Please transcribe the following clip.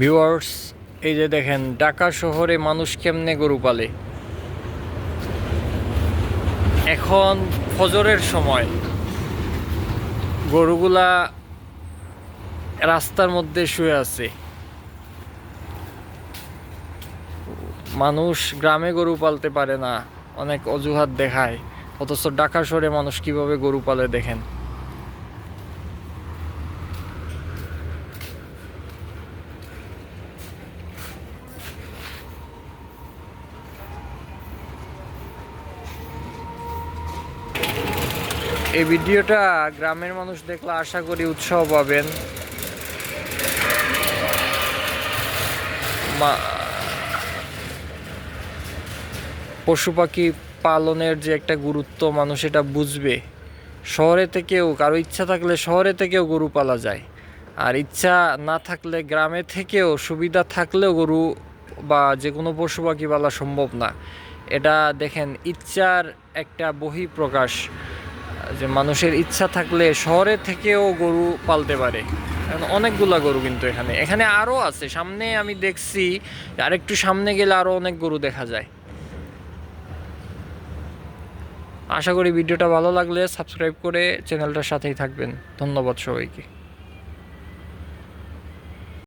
Viewers, এই যে দেখেন, ঢাকা শহরে মানুষ কেমনে গরু পালে? এখন ফজরের সময়। গরুগুলা রাস্তার মধ্যে শুয়ে আছে। মানুষ গ্রামে গরু পালতে পারে না, অনেক অজুহাত দেখায়। অথচ ঢাকা শহরে মানুষ কীভাবে গরু পালে দেখেন? এই ভিডিওটা গ্রামের মানুষ দেখলে আশা করি উৎসাহ পাবেন। পশু পাখি পালনের যে একটা গুরুত্ব, মানুষ এটা বুঝবে। শহরে থেকেও, কারও ইচ্ছা থাকলে শহরে থেকেও গরু পালা যায়। আর ইচ্ছা না থাকলে গ্রামে থেকেও, সুবিধা থাকলেও গরু বা যে কোনো পশু পাখি পালা সম্ভব না। এটা দেখেন ইচ্ছার একটা বহিঃপ্রকাশ, যে মানুষের ইচ্ছা থাকলে শহরে থেকেও গরু পালতে পারে। অনেকগুলা গরু কিন্তু এখানে। এখানে আরও আছে। সামনে আমি দেখছি, আরেকটু সামনে গেলে আরও অনেক গরু দেখা যায়। আশা করি ভিডিওটা ভালো লাগলে সাবস্ক্রাইব করে চ্যানেলটার সাথেই থাকবেন। ধন্যবাদ সবাইকে।